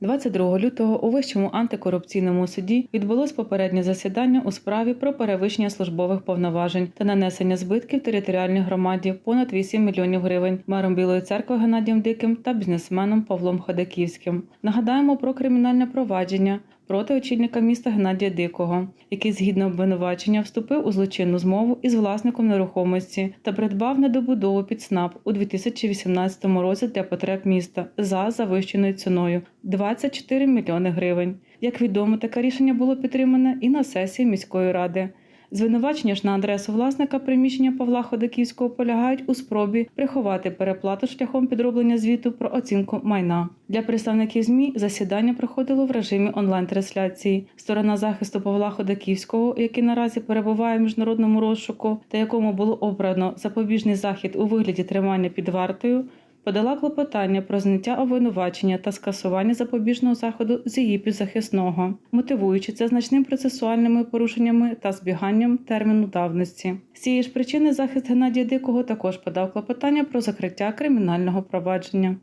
22 лютого у Вищому антикорупційному суді відбулось попереднє засідання у справі про перевищення службових повноважень та нанесення збитків територіальній громаді понад 8 мільйонів гривень мером Білої церкви Геннадієм Диким та бізнесменом Павлом Ходаківським. Нагадаємо про кримінальне провадження проти очільника міста Геннадія Дикого, який згідно обвинувачення вступив у злочинну змову із власником нерухомості та придбав недобудову під СНАП у 2018 році для потреб міста за завищеною ціною 24 мільйони гривень. Як відомо, таке рішення було підтримане і на сесії міської ради. Звинувачення ж на адресу власника приміщення Павла Ходаківського полягають у спробі приховати переплату шляхом підроблення звіту про оцінку майна. Для представників ЗМІ засідання проходило в режимі онлайн-трансляції. Сторона захисту Павла Ходаківського, який наразі перебуває в міжнародному розшуку та якому було обрано запобіжний захід у вигляді тримання під вартою, подала клопотання про зняття обвинувачення та скасування запобіжного заходу з її підзахисного, мотивуючи це значним процесуальними порушеннями та збіганням терміну давності. З цієї ж причини захист Геннадія Дикого також подав клопотання про закриття кримінального провадження.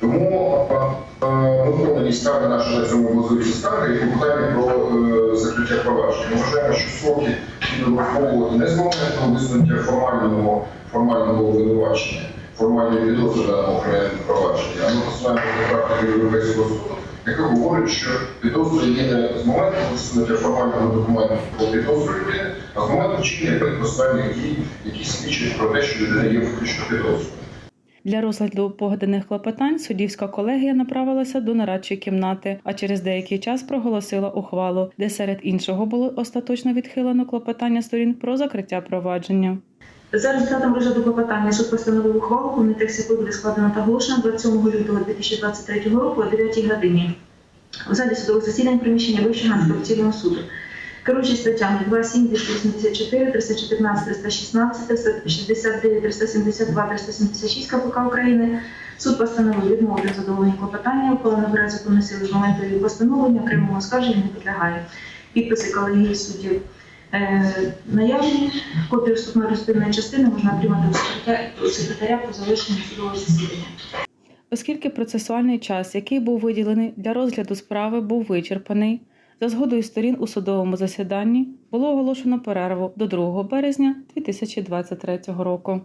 Тому ми подані скарги наші на цьому можливі скарги і клопотання про е, закриття провадження. Ми вважаємо, що сроки не з моменту висунуття формального формального обвинувачення, формальної підозри на даному кримінальному провадженні, а ми посилаємо до практики Європейського суду, яка говорить, що підозра є не з моменту висунуття формального документу про підозру людини, а з моменту вчинення процесуальних дій, які свідчать про те, що людина є фактично підозрою. Для розгляду погаданих клопотань суддівська колегія направилася до нарадчої кімнати, а через деякий час проголосила ухвалу, де серед іншого було остаточно відхилено клопотання сторін про закриття провадження. За результатом розгляду клопотання суд постановив ухвалу, повний текст буде складено та оголошено 27 лютого 2023 року о 9 годині в залі судових засідань приміщення Вищого антикорупційного суду. Керуючись статтями 2.7, 284, 314, 316, 369, 372, 376 КПК України, суд постановив відмовити в задоволенні клопотання, ухвала набирає законної сили з моменту її постановлення, окремого оскарження не підлягає. Підписи колегії суддів наявні. Копію вступної розпільної частини можна отримати у секретаря, по завершенню судового засідання. Оскільки процесуальний час, який був виділений для розгляду справи, був вичерпаний, за згодою сторін у судовому засіданні було оголошено перерву до 2 березня 2023 року.